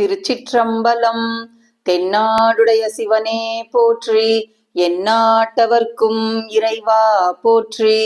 திருச்சிற்றம்பலம். தென்னாடுடைய சிவனே போற்றி எந்நாட்டவர்க்கும் இறைவா போற்றி.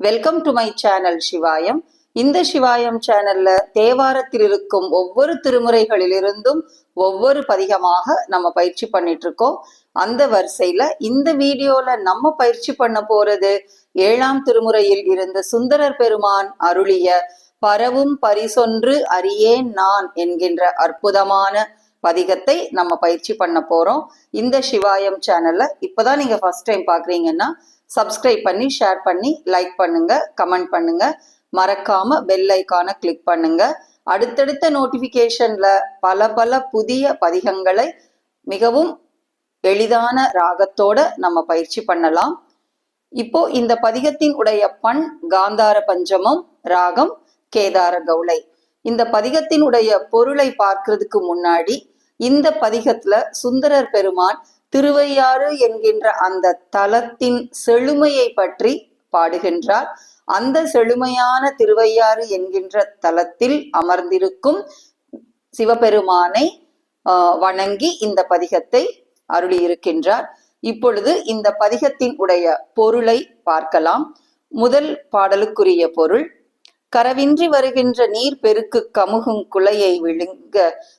Welcome to my channel Sivayam இந்த சிவாயம் சேனல்ல தேவாரத்தில் இருக்கும் ஒவ்வொரு திருமுறைகளிலிருந்தும் ஒவ்வொரு பதிகமாக நம்ம பயிற்சி பண்ணிட்டு இருக்கோம் அந்த வரிசையில இந்த வீடியோல நம்ம பயிற்சி பண்ண போறது ஏழாம் திருமுறையில் இருந்த சுந்தரர் பெருமான் அருளிய பரவும் பரிசொன்று அறியேன் நான் என்கின்ற அற்புதமான பதிகத்தை நம்ம பயிற்சி பண்ண போறோம். இந்த சிவாயம் சேனல்ல இப்பதான் நீங்க ஃபர்ஸ்ட் டைம் பாக்குறீங்கன்னா சப்ஸ்கிரைப் பண்ணி ஷேர் பண்ணி லைக் பண்ணுங்க கமெண்ட் பண்ணுங்க. மறக்காம பெல் ஐக்கான கிளிக் பண்ணுங்க. அடுத்தடுத்த நோட்டிபிகேஷன்ல பல பல புதிய பதிகங்களை மிகவும் எளிதான ராகத்தோட நம்ம பயிற்சி பண்ணலாம். இப்போ இந்த பதிகத்தின் உடைய பண் காந்தார பஞ்சமம் ராகம் கேதார கவுளை இந்த பதிகத்தினுடைய பொருளை பார்க்கறதுக்கு முன்னாடி இந்த பதிகத்துல சுந்தரர் பெருமான் திருவையாறு என்கின்ற அந்த தலத்தின் செழுமையை பற்றி பாடுகின்றார். அந்த செழுமையான திருவையாறு என்கின்ற தலத்தில் அமர்ந்திருக்கும் சிவபெருமானை ஆஹ், வணங்கி இந்த பதிகத்தை அருளியிருக்கின்றார். இப்பொழுது இந்த பதிகத்தின் உடைய பொருளை பார்க்கலாம். முதல் பாடலுக்குரிய பொருள் கரவின்றி வருகின்ற நீர் பெருக்கு கமுகும் குலையை விழுங்க.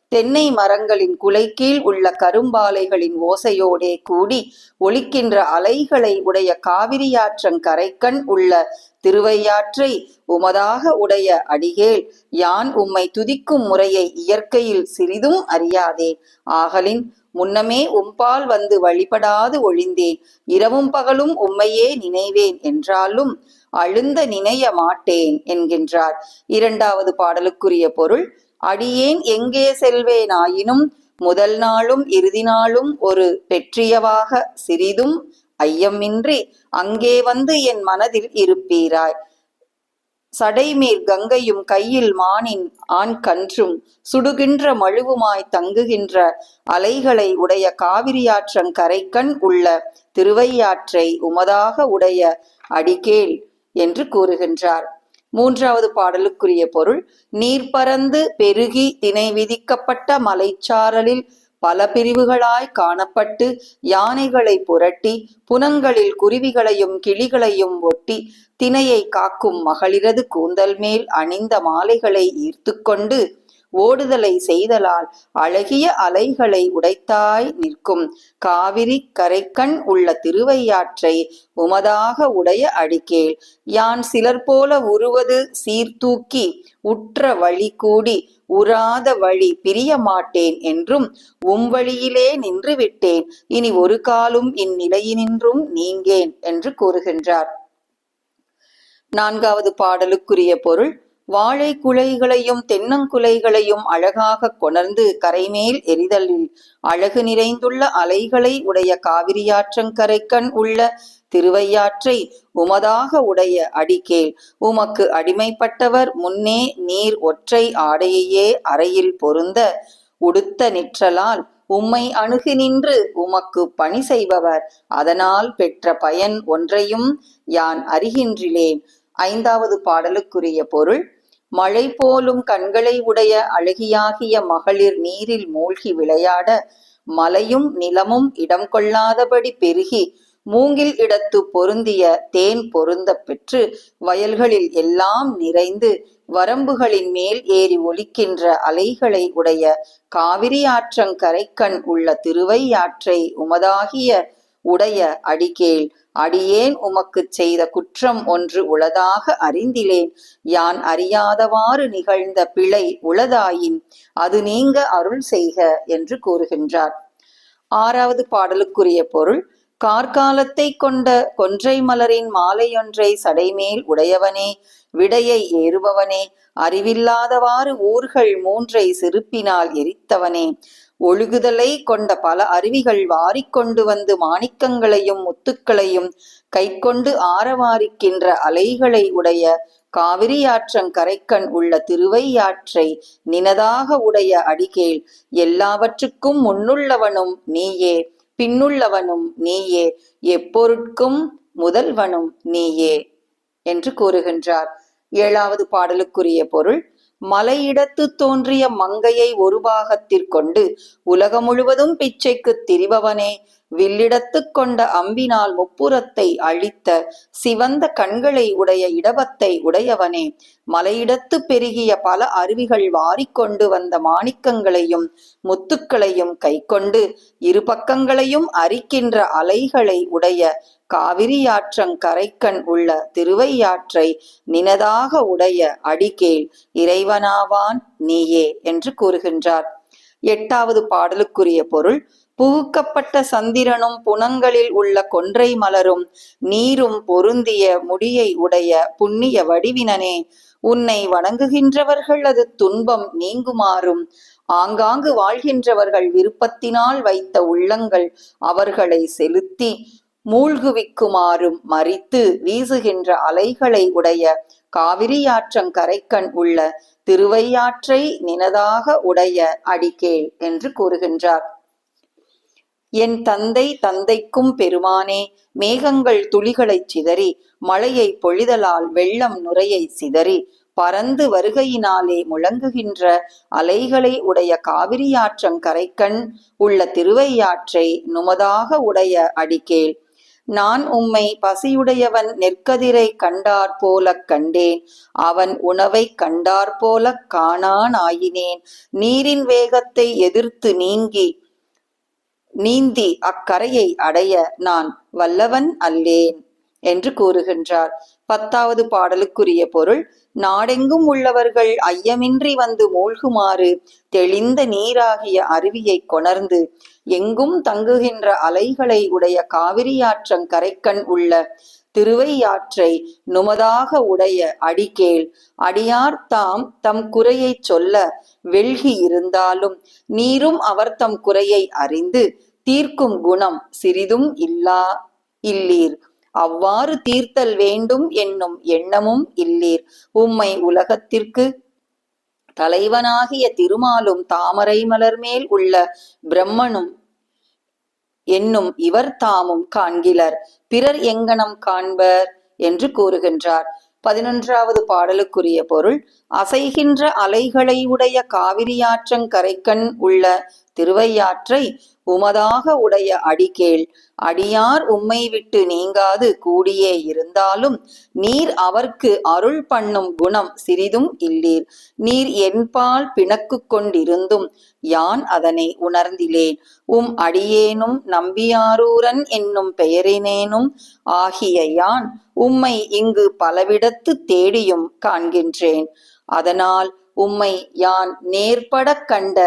தென்னை மரங்களின் குலை கீழ் உள்ள கரும்பாலைகளின் ஓசையோடே கூடி ஒலிக்கின்ற அலைகளை உடைய காவிரியாற்றங் கரைக்கண் உள்ள திருவையாற்றை உமதாக உடைய அடிகேள் யான் உம்மை துதிக்கும் முறையை இயற்கையில் சிறிதும் அறியாதே. ஆகலின் முன்னமே உம்பால் வந்து வழிபடாது ஒழிந்தேன். இரவும் பகலும் உம்மையே நினைவேன் என்றாலும் அழுந்த நினைய மாட்டேன் என்கின்றார். இரண்டாவது பாடலுக்குரிய பொருள் அடியேன் எங்கே செல்வேன் ஆயினும் முதல் நாளும் இறுதி நாளும் ஒரு பெற்றியவாக சிறிதும் ஐயமின்றி அங்கே வந்து என் மனதில் இருப்பீராய். சடைமீர் கங்கையும் கையில் மானின் ஆண் கன்றும் சுடுகின்ற மழுவுமாய் தங்குகின்ற அலைகளை உடைய காவிரியாற்றங் கரைக்கண் உள்ள திருவையாற்றை உமதாக உடைய அடிகேள் என்று கூறுகின்றார். மூன்றாவது பாடலுக்குரிய பொருள் நீர் பறந்து பெருகி திணை விதிக்கப்பட்ட மலைச்சாரலில் பல பிரிவுகளாய் காணப்பட்டு யானைகளை புரட்டி புனங்களில் குருவிகளையும் கிளிகளையும் ஒட்டி திணையை காக்கும் மகளிரது கூந்தல் மேல் அணிந்த மாலைகளை ஈர்த்துக்கொண்டு ஓடுதலை செய்தலால் அழகிய அலைகளை உடைத்தாய் நிற்கும். காவிரி கரைக்கண் உள்ள திருவையாற்றை உமதாக உடைய அடிக்கேள். யான் சிலர் போல உருவது சீர்தூக்கி உற்ற வழி கூடி உறாத வழி பிரிய மாட்டேன் என்றும் உம் வழியிலே நின்று விட்டேன் இனி ஒரு காலும் இந்நிலையினின்றும் நீங்கேன் என்று கூறுகின்றார். நான்காவது பாடலுக்குரிய பொருள் வாழை குலைகளையும் தென்னங்குலைகளையும் அழகாக கொணர்ந்து கரைமேல் எரிதலில் அழகு நிறைந்துள்ள அலைகளை உடைய காவிரியாற்றங்கரைக்கண் உள்ள திருவையாற்றை உமதாக உடைய அடிக்கேள். உமக்கு அடிமைப்பட்டவர் முன்னே நீர் ஒற்றை ஆடையையே அறையில் பொருந்த உடுத்த நிற்றலால் உம்மை அணுகி நின்று உமக்கு பணி செய்பவர். அதனால் பெற்ற பயன் ஒன்றையும் யான் அறிகின்றேன் ஐந்தாவது பாடலுக்குரிய பொருள் மழை போலும் கண்களை உடைய அழகியாகிய மகளிர் நீரில் மூழ்கி விளையாட மலையும் நிலமும் இடம் கொள்ளாதபடி பெருகி மூங்கில் இடத்து பொருந்திய தேன் பொருந்த பெற்று வயல்களில் எல்லாம் நிறைந்து வரம்புகளின் மேல் ஏறி ஒலிக்கின்ற அலைகளை உடைய காவிரி ஆற்றங்கரைக்கண் உள்ள திருவையாற்றை உமதாகிய உடைய அடிகேள் அடியேன் உமக்கு செய்த குற்றம் ஒன்று உளதாக அறிந்திலேன். யான் அறியாதவாறு நிகழ்ந்த பிழை உளதாயின் அது நீங்க அருள் செய்க என்று கூறுகின்றார். ஆறாவது பாடலுக்குரிய பொருள் கார்காலத்தை கொண்ட கொன்றை மலரின் மாலையொன்றை சடைமேல் உடையவனே விடையை ஏறுபவனே அறிவில்லாதவாறு ஊர்கள் மூன்றை சிறுப்பினால் எரித்தவனே. ஒழுகுதலை கொண்ட பல அருவிகள் வாரிக்கொண்டு வந்து மாணிக்கங்களையும் முத்துக்களையும் கைக்கொண்டு ஆரவாரிக்கின்ற அலைகளை உடைய காவிரியாற்றங்கரைக்கண் உள்ள திருவையாற்றை நினதாக உடைய அடிகேள் எல்லாவற்றுக்கும் முன்னுள்ளவனும் நீயே பின்னுள்ளவனும் நீயே எப்பொருட்கும் முதல்வனும் நீயே என்று கூறுகின்றார். ஏழாவது பாடலுக்குரிய பொருள் மலையிடத்து தோன்றிய மங்கையை ஒரு பாகத்திற்கொண்டு உலகம் முழுவதும் பிச்சைக்குத் திரிபவனே. வில்லிடத்துக் கொண்ட அம்பினால் முப்புறத்தை அழித்த சிவந்த கண்களை உடைய இடபத்தை உடையவனே. மலையிடத்து பெருகிய பல அருவிகள் வாரிக்கொண்டு வந்த மாணிக்கங்களையும் முத்துக்களையும் கைக்கொண்டு இரு பக்கங்களையும் அரிக்கின்ற அலைகளை உடைய காவிரியாற்றங்கரைக்கண் உள்ள திருவையாற்றை நினதாக உடைய அடிகேள் இறைவனாவான் நீயே என்று கூறுகின்றார். எட்டாவது பாடலுக்குரிய பொருள் புகுக்கப்பட்ட சந்திரனும் புனங்களில் உள்ள கொன்றை மலரும் நீரும் பொருந்திய முடியை உடைய புண்ணிய வடிவினனே உன்னை வணங்குகின்றவர்கள் அது துன்பம் நீங்குமாறும். ஆங்காங்கு வாழ்கின்றவர்கள் விருப்பத்தினால் வைத்த உள்ளங்கள் அவர்களை செலுத்தி மூழ்குவிக்குமாறும் மறித்து வீசுகின்ற அலைகளை உடைய காவிரியாற்றங்கரைக்கண் உள்ள திருவையாற்றை நினதாக உடைய அடிக்கேள் என்று கூறுகின்றார். என் தந்தை தந்தைக்கும் பெருமானே மேகங்கள் துளிகளைச் சிதறி மழையை பொழிதலால் வெள்ளம் நுரையை சிதறி பறந்து வருகையினாலே முழங்குகின்ற அலைகளை உடைய காவிரியாற்றங்கரைக்கண் உள்ள திருவையாற்றை நுமதாக உடைய அடிக்கேள். நான் உம்மை பசியுடையவன் நெற்கதிரை கண்டார் போலக் கண்டேன் அவன் உணவை கண்டார் போலக் காணான் ஆயினேன் நீரின் வேகத்தை எதிர்த்து நீங்கி நீந்தி அக்கரையை அடைய நான் வல்லவன் அல்லேன் என்று கூறுகின்றார். பத்தாவது பாடலுக்குரிய பொருள் நாடெங்கும் உள்ளவர்கள் ஐயமின்றி வந்து மூழ்குமாறு தெளிந்த நீராகிய அருவியை கொணர்ந்து எங்கும் தங்குகின்ற அலைகளை உடைய காவிரியாற்றங்கரைக்கண் உள்ள திருவையாற்றை நுமதாக உடைய அடிகேள் அடியார் தாம் தம் குறையைச் சொல்ல வெல்கி இருந்தாலும் நீரும் அவர் தம் குறையை அறிந்து தீர்க்கும் குணம் சிறிதும் இல்லா இல்லீர். அவ்வாறு தீர்த்தல் வேண்டும் என்னும் எண்ணமும் இல்லீர். உம்மை உலகத்திற்கு தலைவனாகிய திருமாலும் தாமரை மலர் மேல் உள்ள பிரம்மனும் என்னும் இவர் தாமும் காண்கிலர். பிறர் எங்கனம் காண்பர் என்று கூறுகின்றார். பதினொன்றாவது பாடலுக்குரிய பொருள் அசைகின்ற அலைகளை உடைய காவிரியாற்றங்கரைக்கண் உள்ள திருவையாற்றை உமதாக உடைய அடிகேள் அடியார் உம்மை விட்டு நீங்காது கூடியே இருந்தாலும் நீர் அவர்க்கு அருள் பண்ணும் குணம் சிறிதும் இல்லீர். நீர் என்பால் பிணக்கு கொண்டிருந்தும் யான் அதனை உணர்ந்திலேன். உம் அடியேனும் நம்பியாரூரன் என்னும் பெயரினேனும் ஆகிய யான் உம்மை இங்கு பலவிடத்து தேடியும் காண்கின்றேன். அதனால் உம்மை யான் நேர்படக் கண்ட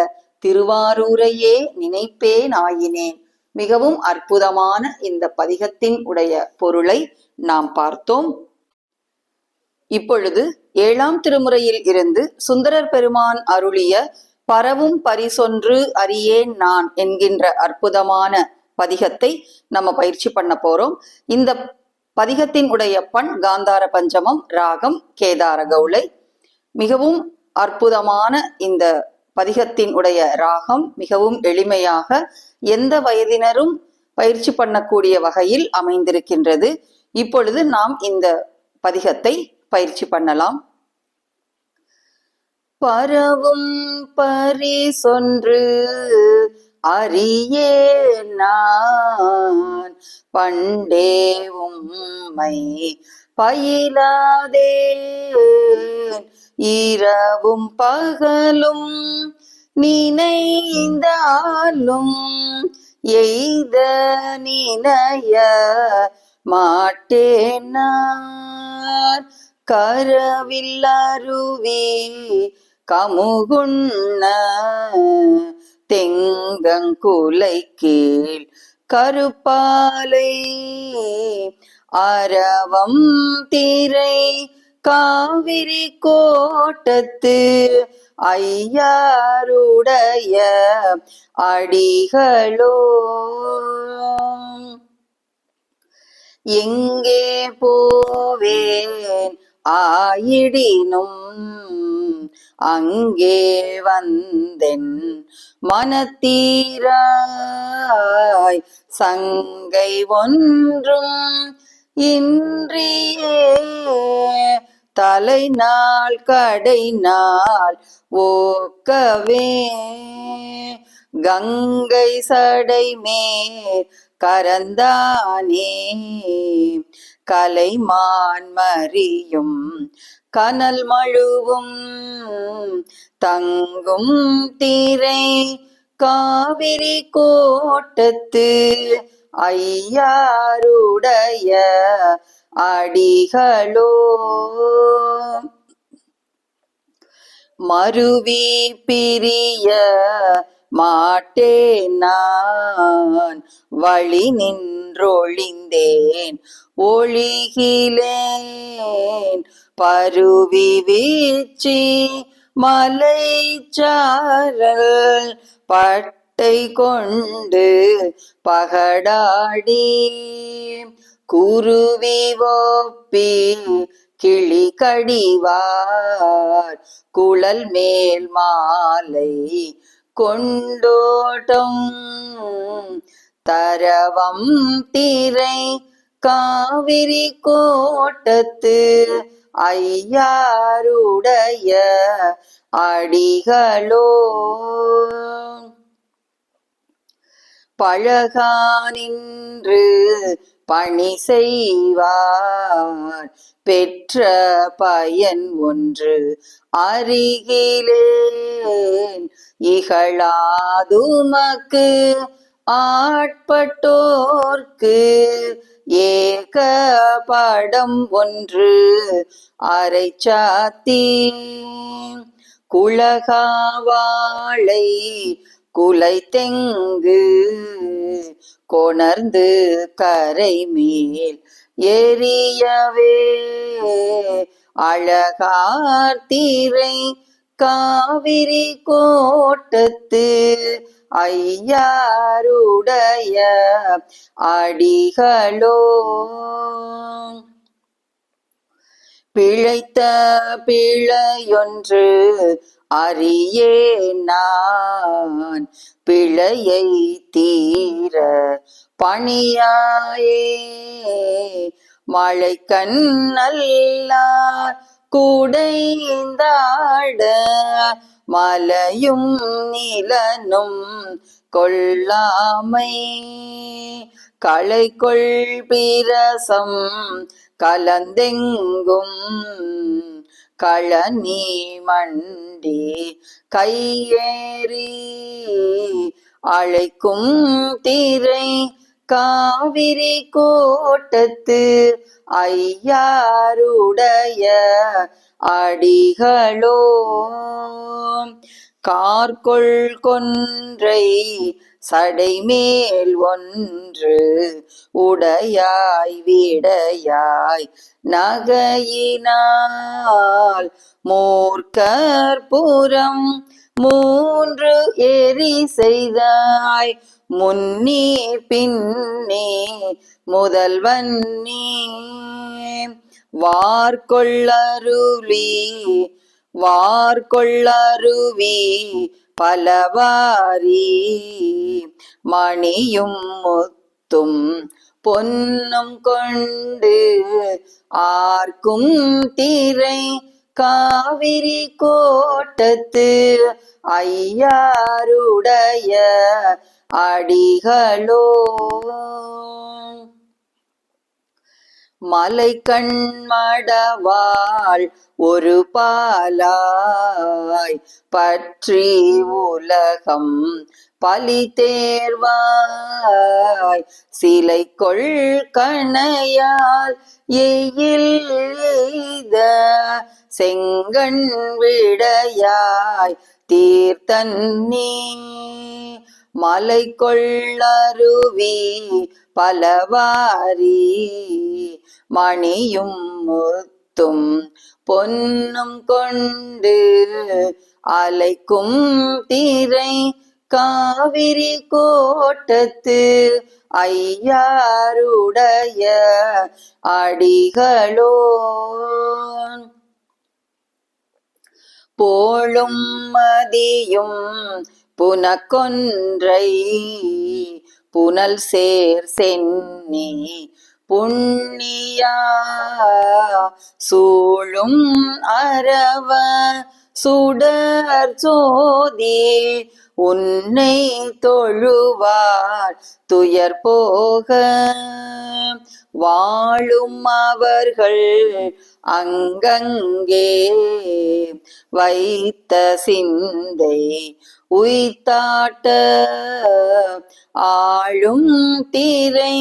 திருவாரூரையே நினைப்பேன் ஆயினேன் மிகவும் அற்புதமான இந்த பதிகத்தின் உடைய பொருளை நாம் பார்த்தோம். இப்பொழுது ஏழாம் திருமுறையில் இருந்து சுந்தரர் பெருமான் அருளிய பரவும் பரிசொன்று அறியேன் நான் என்கின்ற அற்புதமான பதிகத்தை நம்ம பயிற்சி பண்ண போறோம். இந்த பதிகத்தின் உடைய பண் காந்தார பஞ்சமம் ராகம் கேதார கவுளை மிகவும் அற்புதமான இந்த பதிகத்தின் உடைய ராகம் மிகவும் எளிமையாக எந்த வயதினரும் பயிற்சி பண்ணக்கூடிய வகையில் அமைந்திருக்கின்றது. இப்பொழுது நாம் இந்த பதிகத்தை பயிற்சி பண்ணலாம். பரவும் பரிசொன்று அறியே நான் பண்டே உம்மை பயிலாதே. இரவும் பகலும் நினைந்தாலும் எய்த நினைய மாட்டேனார் கரவில் அருவி கமுகுண்ண தெங்கங்குலை கீழ் கருப்பாலை அரவம் திரை காவிரி கோட்டத்து ஐயாருடைய அடிகளோ. எங்கே போவேன் ஆயிடினும் அங்கே வந்தென் மனத்தீராய் சங்கை ஒன்றும் இன்றியே தலை நாள் கடை நாள் ஓக்கவே. கங்கை சடை மேல் கரந்தானே. கலைமான் மறியும் கனல் மழுவும் தங்கும் தீரை காவிரி கோட்டத்து ஐயாருடைய அடிகளோ. மருவி பிரிய மாட்டேன். நான் வழி நின்றொழிந்தேன் ஒழிகிலேன். பருவி வீச்சி மலை சாரல் பட் பட்டை கொண்டு பகடாடி. குருவி ஒப்பி கிளி கடிவார் குழல் மேல் மாலை கொண்டோட்டம். தரவம் திரை காவிரி கோட்டத்து ஐயாருடைய அடிகளோ. பழகானின்று பணி செய்வார். பெற்ற பயன் ஒன்று அருகிலேன். இகழாதுமக்கு ஆட்பட்டோர்க்கு ஏக படம் ஒன்று அரை சாத்தி. குலை தெங்கு கொணர்ந்து கரை மேல் எரியவே அழகார்த்திரை காவிரி கோட்டத்து ஐயாருடைய அடிகளோ. பிழைத்த பிழையொன்று அறியே நான் பிழையை தீர பணியாயே. மழை கண்ணல்லார் கூடைந்தாட மலையும் நிலனும் கொள்ளாமை. களை கொள் பிரசம் கலந்தெங்கும் களனி மண்டி கையேறி அழைக்கும் திரை காவிரி கோட்டத்து ஐயாருடைய அடிகளோ. கார்கொள் கொன்றை சடைமேல் ஒன்று உடையாய் விடையாய் நகையினால் மூர்க்கற்புறம் மூன்று எரி செய்தாய் முன்னே பின்னே முதல்வன் நீ. வார்கொள்ளருளி வார்கொள்ளருவி பலவாரி மணியும் முத்தும் பொன்னும் கொண்டு ஆர்க்கும் திரை காவிரி கோட்டத்து ஐயாருடைய அடிகளோ மலை கண்மடவாள் ஒரு பாலாய் பற்றி உலகம் பலி தேர்வாய். சிலை கொள் கணையால் எய்த செங்கண் விடையாய். தீர்த்தன் நீ மலை கொள்ளருவி பலவாரி மணியும் முத்தும் பொன்னும் கொண்டு அலைக்கும் தீரை காவிரி கோட்டத்து ஐயாருடைய அடிகளோ போழும் மதியும் புனக்கொன்றை புனல் சேர் சென்னி புண்ணியா சூழும் அரவ சுடர் சோதி உன்னை தொழுவார் துயர் போக வாழும் அவர்கள் அங்கங்கே வைத்த சிந்தை உய்தாட்ட ஆளும் தீரை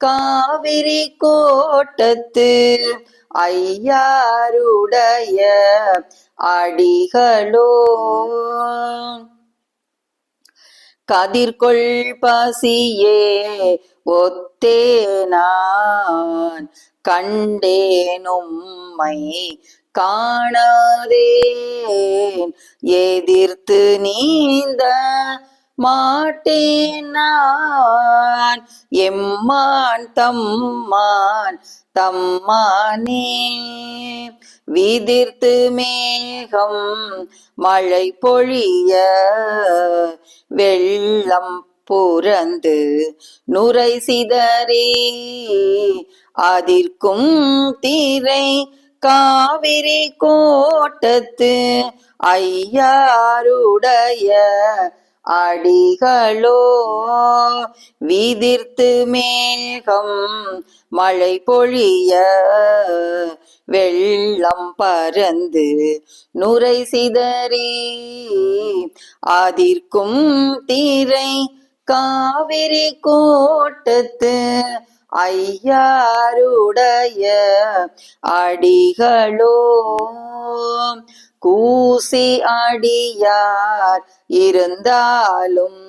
காவிரி கோட்டத்து ஐயாருடைய அடிகளோ கதிர்கொள் பசியே ஒத்தே நான் கண்டேனும்மை காணாதேன். எதிர்த்து நீந்த மாட்டேனான். எம்மான் தம்மான் தம்மானே. விதிர்த்து மேகம் மழை பொழிய வெள்ளம் புறந்து நுரை சிதறே அதிர்க்கும் தீரை காவிரி கோட்டத்து ஐயாருடைய அடிகளோ விதிர்த்து மேகம் மழை பொழிய வெள்ளம் பறந்து நுரை சிதறி அதிர்க்கும் தீரை காவிரி கோட்டத்து ஐயாருடைய அடிகளோ கூசி அடியார் இருந்தாலும்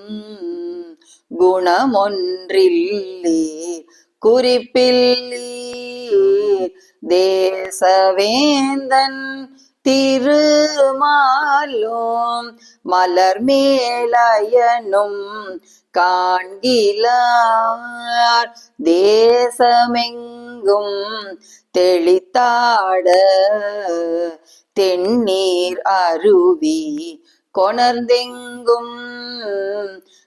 குணமொன்றில்லே குறிப்பில்லி தேசவேந்தன் திருமாலும் மலர் மேலயனும் காண்கிலார். தேசமெங்கும் தெளித்தாட தென்னீர் அருவி கொணர்ந்தெங்கும்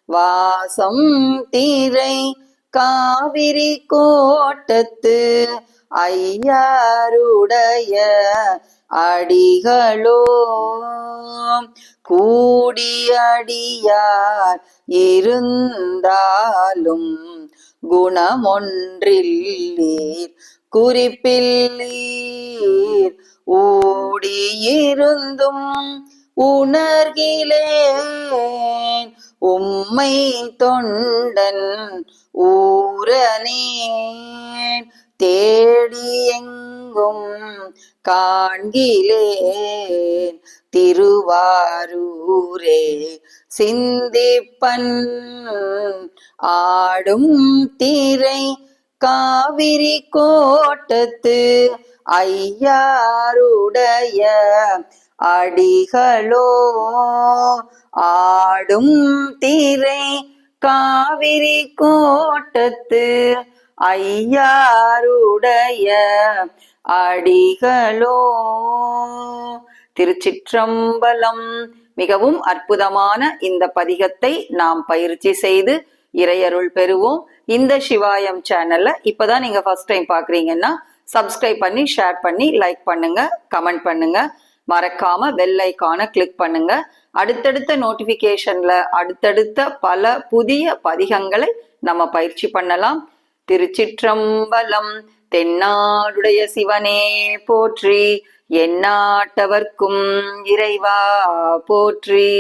வாசம் தீரை காவிரி கோட்டத்து ஐயாருடைய அடிகளோ. கூடியடியார் இருந்தாலும் குணமொன்றில்லீர் குறிப்பில்லீர். ஓடியிருந்தும் உணர்கிலேன். உம்மை தொண்டன் ஊரனேன். தேடி எங்கும் காண்கிலேன். திருவாரூரே சிந்திப்பன். ஆடும் திரை காவிரி கோட்டத்து ஐயாருடைய அடிகளோ ஆடும் திரை காவிரி கோட்டத்து ஐயாருடைய அடிகளோ. திருச்சிற்றம்பலம் மிகவும் அற்புதமான இந்த பதிகத்தை நாம் பயிற்சி செய்து இறையருள் பெறுவோம். இந்த சிவாயம் சேனல்ல இப்பதான் நீங்க ஃபர்ஸ்ட் டைம் பாக்குறீங்கன்னா சப்ஸ்கிரைப் பண்ணி ஷேர் பண்ணி லைக் பண்ணுங்க கமெண்ட் பண்ணுங்க. மறக்காம வெல் ஐக்கான கிளிக் பண்ணுங்க. அடுத்தடுத்த நோட்டிபிகேஷன்ல அடுத்தடுத்த பல புதிய பதிகங்களை நம்ம பயிற்சி பண்ணலாம். திருச்சிற்றம்பலம் தென்னாடுடைய சிவனே போற்றி எந்நாட்டவர்க்கும் இறைவா போற்றி.